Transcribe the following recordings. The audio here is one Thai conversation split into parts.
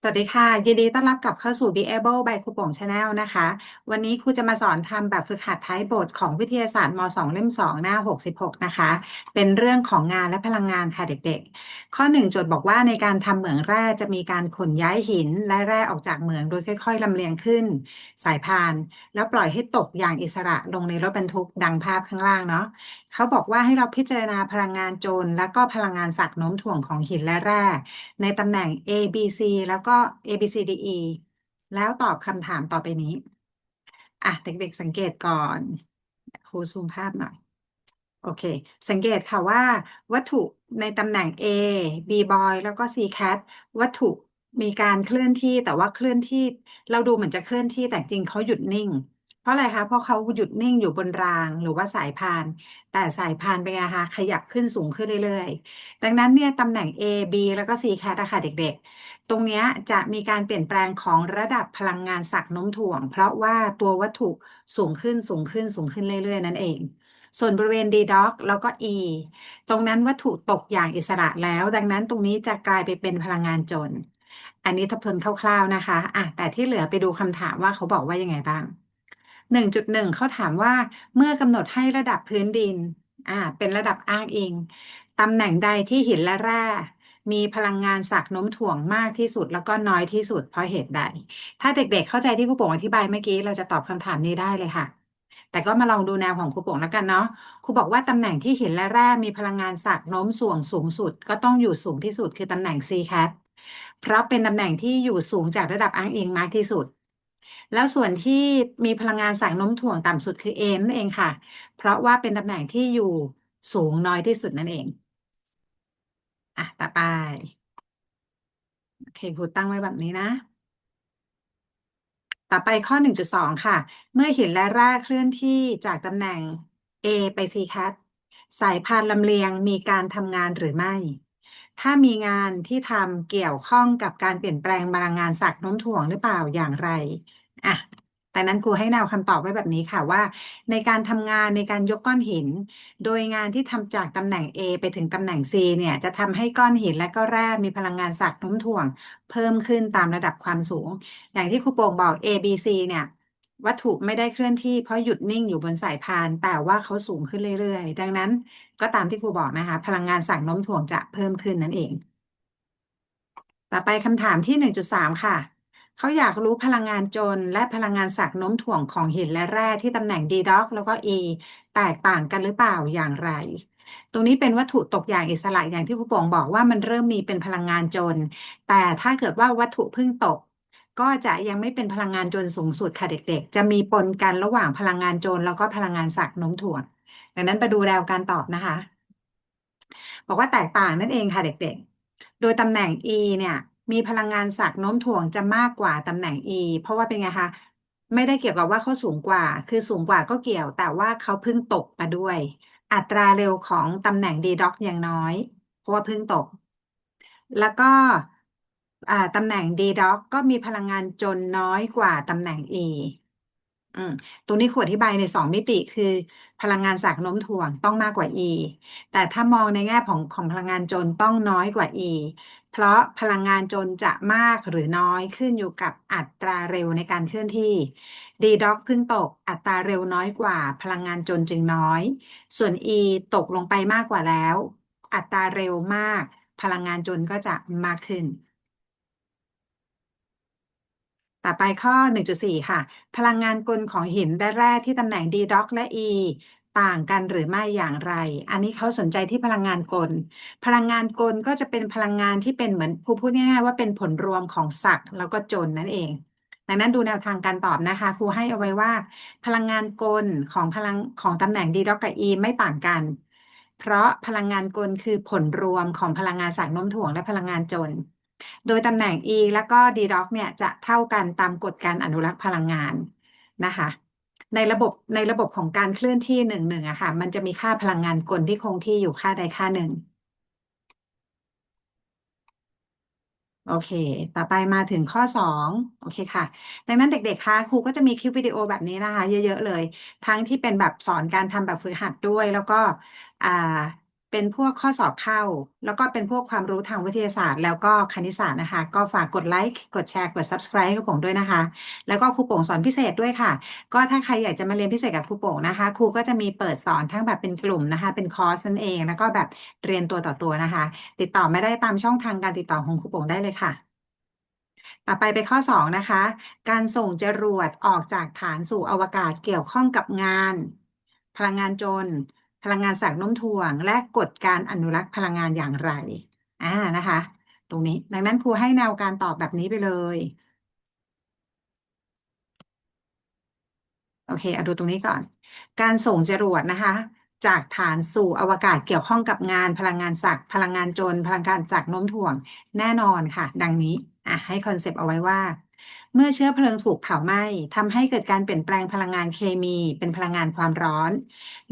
สวัสดีค่ะ ยินดีต้อนรับกลับเข้าสู่ Be Able by ครูโป่ง Channel นะคะ วันนี้ครูจะมาสอนทำแบบฝึกหัดท้ายบทของวิทยาศาสตร์ม .2 เล่ม 2 หน้า 66 นะคะ เป็นเรื่องของงานและพลังงานค่ะเด็กๆ ข้อ 1 โจทย์บอกว่าในการทำเหมืองแร่จะมีการขนย้ายหิน และแร่ออกจากเหมืองโดยค่อยๆลำเลียงขึ้น สายพาน แล้วปล่อยให้ตกอย่างอิสระลงในรถบรรทุกดังภาพข้างล่างเนาะเขาบอกว่าให้เราพิจารณาพลังงานโจรและก็พลังงานสักโน้มถ่วงของหินและแร่ในตำแหน่ง A B C แล้วก็ A B C D E แล้วตอบคำถามต่อไปนี้ อะเด็กๆสังเกตก่อนครูซูมภาพหน่อย โอเค สังเกตค่ะว่า วัตถุในตำแหน่ง A B boy แล้วก็ C cat วัตถุมีการเคลื่อนที่แต่ว่าเคลื่อนที่ เราดูเหมือนจะเคลื่อนที่แต่จริงเขาหยุดนิ่ง เพราะอะไรคะ เพราะเขาหยุดนิ่งอยู่บนรางหรือว่าสายพาน แต่สายพานเป็นไงคะขยับขึ้นสูงขึ้นเรื่อยๆ ดังนั้นเนี่ยตำแหน่ง A B แล้วก็ C cat อะค่ะเด็กๆ ตรงเนี้ยจะมีการเปลี่ยนแปลงของระดับพลังงานสักโน้มถ่วง เพราะว่าตัววัตถุสูงขึ้นสูงขึ้นสูงขึ้นเรื่อยๆ นั่นเอง ส่วนบริเวณ D dog แล้วก็ E ตรงนั้นวัตถุตกอย่างอิสระแล้ว ดังนั้นตรงนี้จะกลายไปเป็นพลังงานจน อันนี้ทบทวนคร่าวๆนะคะอะแต่ที่เหลือไปดูคำถามว่าเขาบอกว่ายังไงบ้าง 1.1 เขาถามว่าเมื่อกำหนดให้ระดับพื้นดินอ่าเป็นระดับอ้างอิงตำแหน่งใดที่หินและแร่มีพลังงานสักโน้มถ่วงมากที่สุดแล้วก็น้อยที่สุดเพราะเหตุใด ถ้าเด็กๆเข้าใจที่ครูโป่งอธิบายเมื่อกี้ เราจะตอบคำถามนี้ได้เลยค่ะ แต่ก็มาลองดูแนวของครูโป่งแล้วกันเนาะครูบอกว่าตำแหน่งที่หินและแร่มีพลังงานสักโน้มส่วงสูงสุด ก็ต้องอยู่สูงที่สุดคือตำแหน่ง C cat เพราะเป็นตำแหน่งที่อยู่สูงจากระดับอ้างอิงมากที่สุด แล้วส่วนที่มีพลังงานสักโน้มถ่วงต่ำสุดคือ A นั่นเองค่ะ เพราะว่าเป็นตำแหน่งที่อยู่สูงน้อยที่สุดนั่นเอง อะ ต่อไป โอเคครูตั้งไว้แบบนี้นะ ต่อไปข้อ 1.2 ค่ะ เมื่อหินและแร่เคลื่อนที่จากตำแหน่ง A ไป C cat สายพานลำเลียงมีการทำงานหรือไม่ ถ้ามีงานที่ทำเกี่ยวข้องกับการเปลี่ยนแปลงพลังงานสักโน้มถ่วงหรือเปล่าอย่างไร อะแต่นั้นครูให้แนวคำตอบไว้แบบนี้ค่ะว่า ในการทำงานในการยกก้อนหิน โดยงานที่ทำจากตำแหน่ง A ไปถึงตำแหน่ง C เนี่ยจะทำให้ก้อนหินและก็แร่มีพลังงานสักโน้มถ่วง เพิ่มขึ้นตามระดับความสูง อย่างที่ครูโป่งบอก A B C เนี่ยวัตถุไม่ได้เคลื่อนที่เพราะหยุดนิ่งอยู่บนสายพาน แต่ว่าเขาสูงขึ้นเรื่อยๆ ดังนั้นก็ตามที่ครูบอกนะคะ พลังงานสักโน้มถ่วงจะเพิ่มขึ้นนั่นเอง ต่อไปคำถามที่ 1.3 ค่ะ เขาอยากรู้พลังงานจนและพลังงานสักโน้มถ่วงของหินและแร่ที่ตำแหน่ง D dog แล้วก็ E แตกต่างกันหรือเปล่าอย่างไร ตรงนี้เป็นวัตถุตกอย่างอิสระอย่างที่ครูโป่งบอกว่ามันเริ่มมีเป็นพลังงานจน แต่ถ้าเกิดว่าวัตถุเพิ่งตก ก็จะยังไม่เป็นพลังงานจนสูงสุดค่ะเด็กๆ จะมีปนกันระหว่างพลังงานจนแล้วก็พลังงานสักโน้มถ่วง ดังนั้นไปดูแนวการตอบนะคะ บอกว่าแตกต่างนั่นเองค่ะเด็กๆ โดยตำแหน่ง E เนี่ย มีพลังงานสักโน้มถ่วงจะมากกว่าตำแหน่ง E เพราะว่าเป็นไงคะ ไม่ได้เกี่ยวกับว่าเขาสูงกว่า คือสูงกว่าก็เกี่ยว แต่ว่าเขาเพิ่งตกมาด้วย อัตราเร็วของตำแหน่ง D dog อย่างน้อย เพราะว่าเพิ่งตก แล้วก็ตำแหน่ง D dog ก็มีพลังงานจนน้อยกว่าตำแหน่ง E อืมตรงนี้ขวดอธิบายในสองมิติคือพลังงานสักโน้มถ่วงต้องมากกว่า E แต่ถ้ามองในแง่ของของพลังงานจนต้องน้อยกว่า E เพราะพลังงานจนจะมากหรือน้อยขึ้นอยู่กับอัตราเร็วในการเคลื่อนที่ D dog เพิ่งตกอัตราเร็วน้อยกว่า พลังงานจนจึงน้อย ส่วน E ตกลงไปมากกว่าแล้ว อัตราเร็วมาก พลังงานจนก็จะมากขึ้น ต่อไปข้อ 1.4 ค่ะ พลังงานกลของหินและแร่ที่ตำแหน่ง D dog และ E ต่างกันหรือไม่อย่างไร อันนี้เขาสนใจที่พลังงานกล พลังงานกลก็จะเป็นพลังงานที่เป็นเหมือนครูพูดง่ายๆว่าเป็นผลรวมของศักดิ์แล้วก็จนนั่นเอง ดังนั้นดูแนวทางการตอบนะคะ ครูให้เอาไว้ว่า พลังงานกลของพลังของตำแหน่ง D dog กับ E ไม่ต่างกัน เพราะพลังงานกลคือผลรวมของพลังงานสักโน้มถ่วงและพลังงานจน โดยตำแหน่ง E แล้วก็ D dog เนี่ยจะเท่ากันตามกฎการอนุรักษ์พลังงานนะคะ ในระบบในระบบของการเคลื่อนที่หนึ่งหนึ่งอะค่ะ มันจะมีค่าพลังงานกลที่คงที่อยู่ค่าใดค่าหนึ่ง โอเค ต่อไปมาถึงข้อสองโอเคค่ะ ดังนั้นเด็กๆ คะครูก็จะมีคลิปวิดีโอแบบนี้นะคะ เยอะๆ เลย ทั้งที่เป็นแบบสอนการทำแบบฝึกหัดด้วย แล้วก็อ่า เป็นพวกข้อสอบเข้า แล้วก็เป็นพวกความรู้ทางวิทยาศาสตร์ แล้วก็คณิตศาสตร์นะคะ ก็ฝากกดไลค์กดแชร์กด subscribe ให้ครูโป่งด้วยนะคะ แล้วก็ครูโป่งสอนพิเศษด้วยค่ะ ก็ถ้าใครอยากจะมาเรียนพิเศษกับครูโป่งนะคะ ครูก็จะมีเปิดสอนทั้งแบบเป็นกลุ่มนะคะ เป็นคอร์สนั่นเอง แล้วก็แบบเรียนตัวต่อตัวนะคะ ติดต่อไม่ได้ตามช่องทางการติดต่อของครูโป่งได้เลยค่ะต่อไปไปข้อ 2 นะคะ การส่งจรวดออกจากฐานสู่อวกาศเกี่ยวข้องกับงาน พลังงานจน พลังงานสากน้มถ่วง และกฎการอนุรักษ์พลังงานอย่างไรอ่านะคะ ตรงนี้ดังนั้นครูให้แนวการตอบแบบนี้ไปเลยโอเคเอาดูตรงนี้ก่อน การส่งจรวดนะคะ จากฐานสู่อวกาศเกี่ยวข้องกับงานพลังงานศักพลังงานจนพลังงานจากโน้มถ่วงแน่นอนค่ะ ดังนี้อะให้คอนเซปต์เอาไว้ว่า เมื่อเชื้อเพลิงถูกเผาไหม้ทำให้เกิดการเปลี่ยนแปลงพลังงานเคมีเป็นพลังงานความร้อน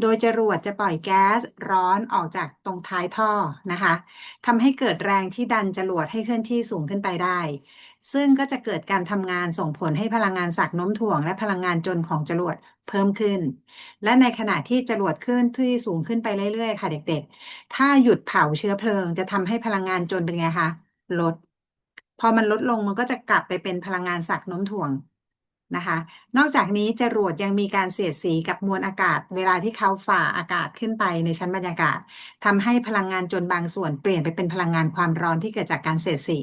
โดยจรวดจะปล่อยแก๊สร้อนออกจากตรงท้ายท่อนะคะทำให้เกิดแรงที่ดันจรวดให้เคลื่อนที่สูงขึ้นไปได้ ซึ่งก็จะเกิดการทำงานส่งผลให้พลังงานสักน้มถ่วง และพลังงานจนของจรวดเพิ่มขึ้น และในขณะที่จรวดเคลื่อนที่สูงขึ้นไปเรื่อยๆ ค่ะเด็กๆ ถ้าหยุดเผาเชื้อเพลิงจะทำให้พลังงานจนเป็นไงคะลด พอมันลดลงมันก็จะกลับไปเป็นพลังงานสักโน้มถ่วงนะคะ นอกจากนี้จรวดยังมีการเสียดสีกับมวลอากาศ เวลาที่เขาฝ่าอากาศขึ้นไปในชั้นบรรยากาศทำให้พลังงานจนบางส่วนเปลี่ยนไปเป็นพลังงานความร้อนที่เกิดจากการเสียดสี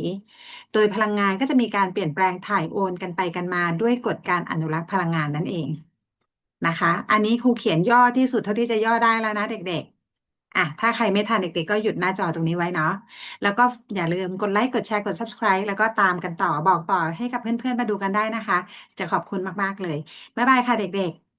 โดยพลังงานก็จะมีการเปลี่ยนแปลงถ่ายโอนกันไปกันมาด้วยกฎการอนุรักษ์พลังงานนั่นเองนะคะ อันนี้ครูเขียนย่อที่สุดเท่าที่จะย่อได้แล้วนะเด็กๆ อะถ้าใครไม่ทันเด็กๆก็หยุดหน้าจอตรงนี้ไว้เนาะแล้วก็อย่าลืมกดไลค์กดแชร์กด subscribe แล้วก็ตามกันต่อบอกต่อให้กับเพื่อนๆมาดูกันได้นะคะ จะขอบคุณมากๆเลย บ๊ายบายค่ะเด็กๆ